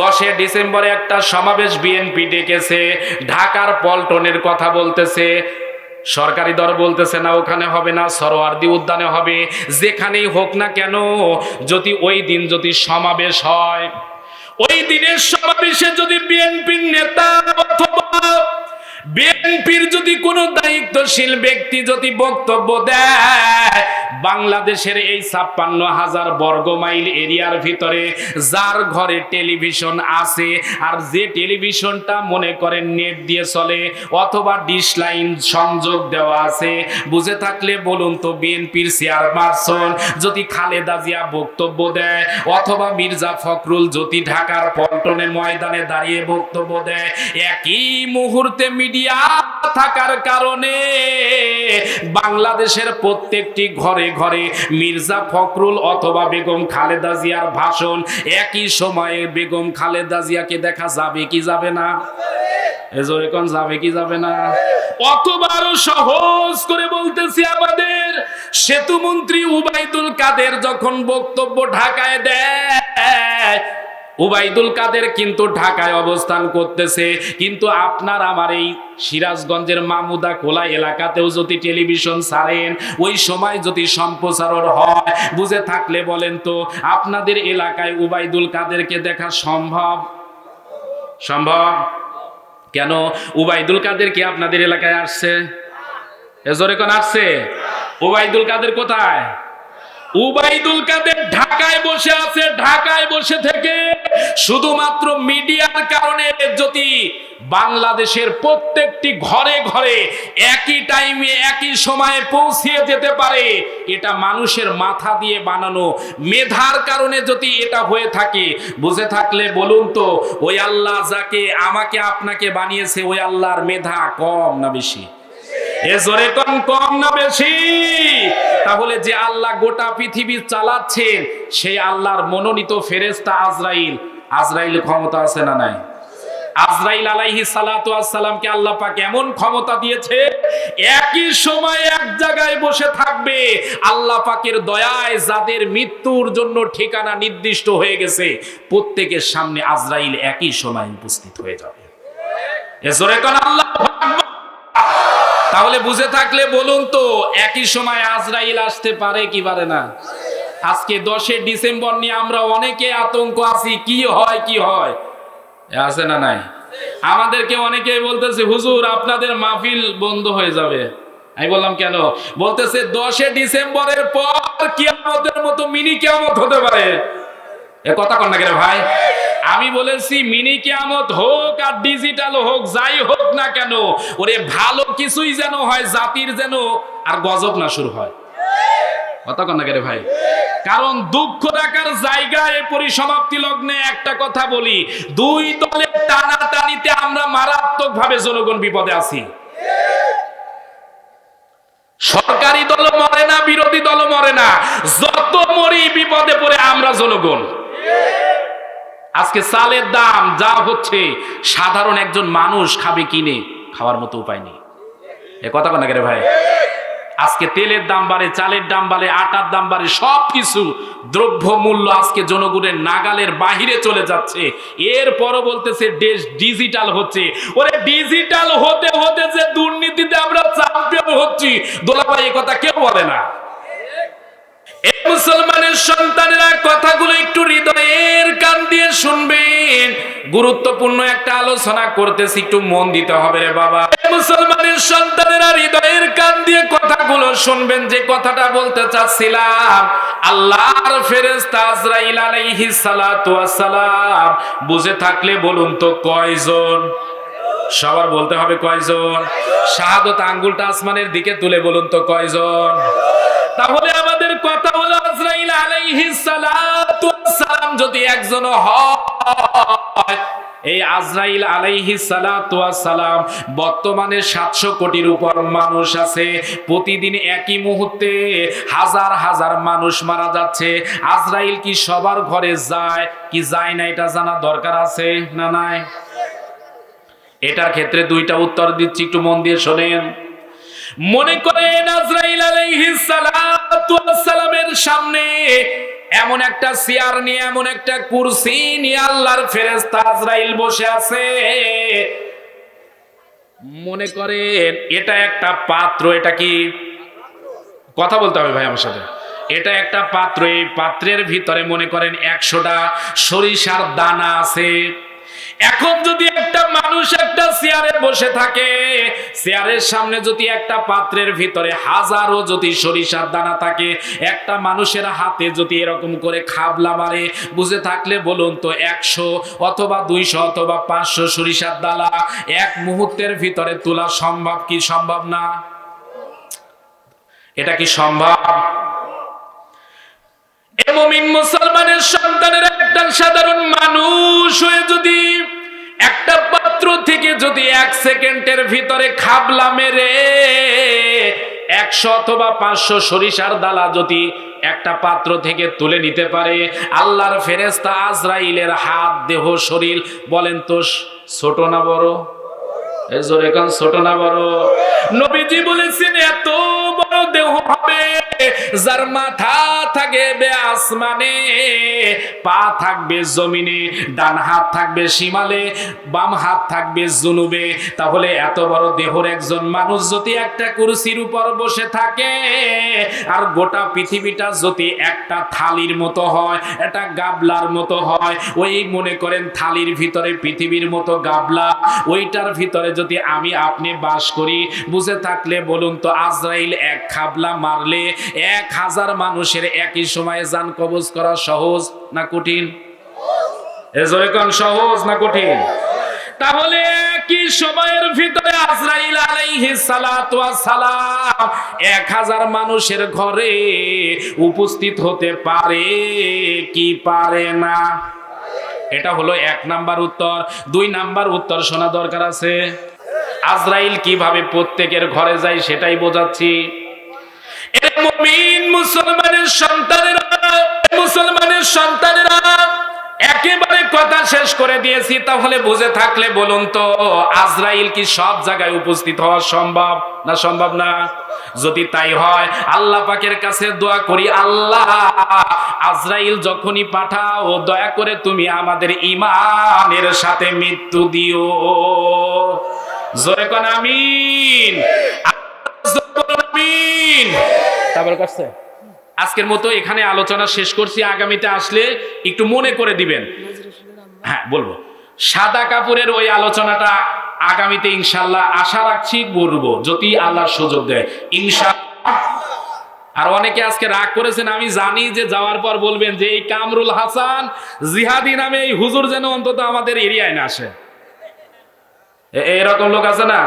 দশে ডিসেম্বরে একটা সমাবেশ বিএনপি ডেকেছে, ঢাকার পল্টনের কথা বলতেছে। সরকারি দর বলতেছে, না, ওখানে হবে না, সরোয়ার্দি উদ্যানে হবে। যেখানেই হোক না কেন, যদি ওই দিন যদি সমাবেশ হয়, ওই দিনের সমাবেশে যদি বিএনপির নেতা অথবা বিএনপির যদি কোনো দায়িত্বশীল ব্যক্তি যদি বক্তব্য দেয় বাংলাদেশের এই ছাপ্পান্ন হাজার বর্গ মাইল এরিয়ার ভিতরে যার ঘরে টেলিভিশন আছে, আর যে টেলিভিশনটা মনে করেন নেট দিয়ে চলে অথবা ডিশ লাইন সংযোগ দেওয়া আছে, বুঝে থাকলে বলুন তো বিএনপির চেয়ারপারসন যদি খালেদা জিয়া বক্তব্য দেয় অথবা মির্জা ফখরুল যদি ঢাকার পল্টনের ময়দানে দাঁড়িয়ে বক্তব্য দেয়, একই মুহূর্তে মিডিয়া থাকার কারণে বাংলাদেশের প্রত্যেকটি ঘরে ঘরে মির্জা ফখরুল অথবা বেগম খালেদা জিয়ার ভাষণ একই সময়ে বেগম খালেদা জিয়াকে দেখা যাবে কি যাবে না? এজোরে কোন যাবে কি যাবে না? অতবারও সহজ করে বলতেছি আমাদের সেতু মন্ত্রী উবাইদুল কাদের যখন বক্তব্য ঢাকায় দেয় উবাইদুল কাদের কিন্তু ঢাকায় অবস্থান করতেছে। কিন্তু আপনার আমার এই সিরাজগঞ্জের মামুদা কোলা এলাকাতেও যদি টেলিভিশন ছাড়েন, ওই সময় যদি সম্প্রচারণ হয়, বুঝে থাকলে বলেন তো, আপনাদের এলাকায় উবাইদুল কাদেরকে দেখা সম্ভব? সম্ভব? কেন? উবাইদুল কাদের কি আপনাদের এলাকায় আসছে? এজোরে কোন আসছে? উবাইদুল কাদের কোথায়? উবাইদুল কাদের ঢাকায় বসে আছে, ঢাকায় বসে থেকে শুধুমাত্র মিডিয়ার কারণে যদি বাংলাদেশের প্রত্যেকটি ঘরে ঘরে একই টাইমে একই সময়ে পৌঁছিয়ে যেতে পারে, এটা মানুষের মাথা দিয়ে বানানো। মেধার কারণে যদি এটা হয়ে থাকে, বুঝে থাকলে বলুন তো, ওই আল্লাহ যাকে, আমাকে আপনাকে বানিয়েছে, ওই আল্লাহর মেধা কম না বেশি? এ জোরে কম কম না বেশি। তাহলে যে আল্লাহ গোটা পৃথিবী চালাচ্ছেন সেই আল্লাহর মনোনীত ফেরেস্তা আজরাইল। আজরাইল ক্ষমতা আছে না নাই? আজরাইল আলাইহি সালাতু আসসালামকে আল্লাহ পাক এমন ক্ষমতা দিয়েছে, একই সময় এক জায়গায় বসে থাকবে। আল্লাহ পাকের দয়ায় যাদের মৃত্যুর জন্য ঠিকানা নির্দিষ্ট হয়ে গেছে, প্রত্যেকের সামনে আজরাইল একই সময় উপস্থিত হয়ে যাবে। এ জোরে কোন, আল্লাহ। তাহলে বুঝে থাকলে বলুন তো, একই সময় আজরাইল আসতে পারে কি পারে না? আজকে দশে ডিসেম্বর নিয়ে আমরা অনেকে আতঙ্ক আছি, কি হয় কি হয়? আছে না নাই? আমাদেরকে অনেকে বলতেছে, হুজুর, আপনাদের মাহফিল বন্ধ হয়ে যাবে। আমি বললাম, কেন? বলতেছে দশে ডিসেম্বরের পর কিয়ামতের মতো মিনি কিয়ামত হতে পারে। এ কথা কন না কেন ভাই? আমি বলেছি, মিনি কিয়ামত হোক আর ডিজিটাল হোক, যাই হোক না কেন, ওরে ভালো কিছুই যেন হয়, জাতির যেন, আর গজব না শুরু হয়। ভাই? কারণ দুঃখ রাখার জায়গায় পরিসমাপ্তি লগ্নে একটা কথা বলি, দুই দলের টানাটানিতে আমরা মারাত্মক ভাবে জনগণ বিপদে আছি। সরকারি দল মরে না, বিরোধী দল মরে না, যত মরি বিপদে পড়ে আমরা জনগণ। আজকে চালের দাম যা হচ্ছে, সাধারণ একজন মানুষ খাবে কিনে খাওয়ার মতো উপায় নেই। এ কথা কন রে ভাই? আজকে তেলের দাম বাড়ে, চালের দাম বাড়ে, আটার দাম বাড়ে সব কিছু দ্রব্য মূল্য আজকে জনগণের নাগালের বাহিরে চলে যাচ্ছে। এর পরও বলতেছে দেশ ডিজিটাল হচ্ছে। ওরে ডিজিটাল হতে হতে যে দুর্নীতিতে আমরা চ্যাম্পিয়ন হচ্ছি দোলাপাই কথা কেউ বলে না। মুসলমানের সন্তানেরা কথাগুলো একটু হৃদয়ের কান দিয়ে শুনবেন। গুরুত্বপূর্ণ একটা আলোচনা করতেছি, একটু মন দিতে হবে রে বাবা। মুসলমানের সন্তানেরা হৃদয়ের কান দিয়ে কথাগুলো শুনবেন, যে কথাটা বলতে চাচ্ছিলাম, আল্লাহর আজরাইল সালাতু বুঝে থাকলে বলুন তো কয়জন? সবার বলতে হবে কয়জন? শাহাদত আঙ্গুলটা আসমানের দিকে তুলে বলুন তো কয়জন? তাহলে আমাদের কথা হলো আজরাইল আলাইহিস সালাতু সালাম যদি একজন হয়, এই আজরাইল আলাইহি সালাম বর্তমানে সাতশো কোটির উপর মানুষ আছে। প্রতিদিন একই মুহূর্তে হাজার হাজার মানুষ মারা যাচ্ছে। আজরাইল কি সবার ঘরে যায়, কি যায় না, এটা জানা দরকার আছে না নাই? এটার ক্ষেত্রে দুইটা উত্তর দিচ্ছি, একটু মন দিয়ে শোনেন। মনে করেন আজরাইল আলাইহিস সালামের সামনে এমন একটা চেয়ার নিয়ে, এমন একটা কুরসি নিয়ে আল্লাহর ফেরেস্তা আজরাইল বসে আছে। মনে করেন এটা একটা পাত্র, এটা কি? কথা বলতে হবে ভাই আমার সাথে। এটা একটা পাত্র, এই পাত্রের ভিতরে মনে করেন একশোটা সরিষার দানা আছে। এখন যদি একটা মানুষ একটা চেয়ারে বসে থাকে। চেয়ারের সামনে যদি একটা পাত্রের ভিতরে হাজারো যদি সরিষার দানা থাকে, একটা মানুষের হাতে যদি এরকম করে খাবলা মারে, বুঝে থাকলে বলুন তো একশো অথবা দুইশো অথবা পাঁচশো সরিষার দালা এক মুহূর্তের ভিতরে তোলা সম্ভব কি সম্ভব না? এটা কি সম্ভব? মুসলমানের সন্তানের একটা সাধারণ মানুষ হয়ে যদি একটা পাত্র থেকে যদি এক সেকেন্ডের ভিতরে খাবলা মেরে একশো অথবা পাঁচশো সরিষার দালা যদি একটা পাত্র থেকে তুলে নিতে পারে, আল্লাহর ফেরেস্তা আজরাইলের হাত, দেহ, শরীর বলেন তো ছোট না বড়? ছোট না বড়? নবীজি বলেছেন, এত বড় দেহ হবে যার মাথা থাকবে আসমানে, পা থাকবে জমিনে, ডান হাত থাকবে শিমালে বাম হাত থাকবে জুনুবে। তাহলে এত বড় দেহর একজন মানুষ যদি একটা কুরসির উপর বসে থাকে, আর গোটা পৃথিবীটা যদি একটা থালির মতো হয়, একটা গাবলার মতো হয়, ওই মনে করেন থালির ভিতরে পৃথিবীর মতো গাবলা, ওইটার ভিতরে যদি আমি আপনি বাস করি, বুঝে থাকলে বলুন তো আজরাইল এক খাবলা মারলে এক হাজার মানুষের একই সময়ে যান কবজ করা সহজ না কঠিন? সহজ না কঠিন? তাহলে একই সময়ের ভিতরে আজরাইল আলাইহিস সালাতু সালাম এক হাজার মানুষের ঘরে উপস্থিত হতে পারে কি পারে না? এটা হলো এক নাম্বার উত্তর। দুই নাম্বার উত্তর শোনা দরকার আছে। আজরাইল কীভাবে প্রত্যেকের ঘরে যায় সেটাই বোঝাচ্ছি। একেবারে কথা শেষ করে দিয়েছি, তাহলে বুঝে থাকলে বলুন আজরাইল সব জায়গায় উপস্থিত হওয়া যদি তাই হয়, আল্লাহ পাকের কাছে দোয়া করি, আল্লাহ, আজরাইল যখনই পাঠাও, দয়া করে তুমি আমাদের ইমানের সাথে মৃত্যু দিও। জোরে কোন, আমিন। আমিন। তারপর কাছে আজকের মতো এখানে আলোচনা শেষ করছি। আগামীতে আসলে একটু মনে করে দিবেন। হ্যাঁ বলব। সাদা কাপড়ের ওই আলোচনাটা আগামীতে ইনশাল্লাহ আশা রাখছি বলব যদি আল্লাহর সুযোগ দেয়। ইনশাল্লাহ আর অনেকে আজকে রাগ করেছেন, আমি জানি যে যাওয়ার পর বলবেন যে, এই কামরুল হাসান জিহাদি নামে এই হুজুর যেন অন্তত আমাদের এরিয়ায় না আসে। এরকম লোক আছে না?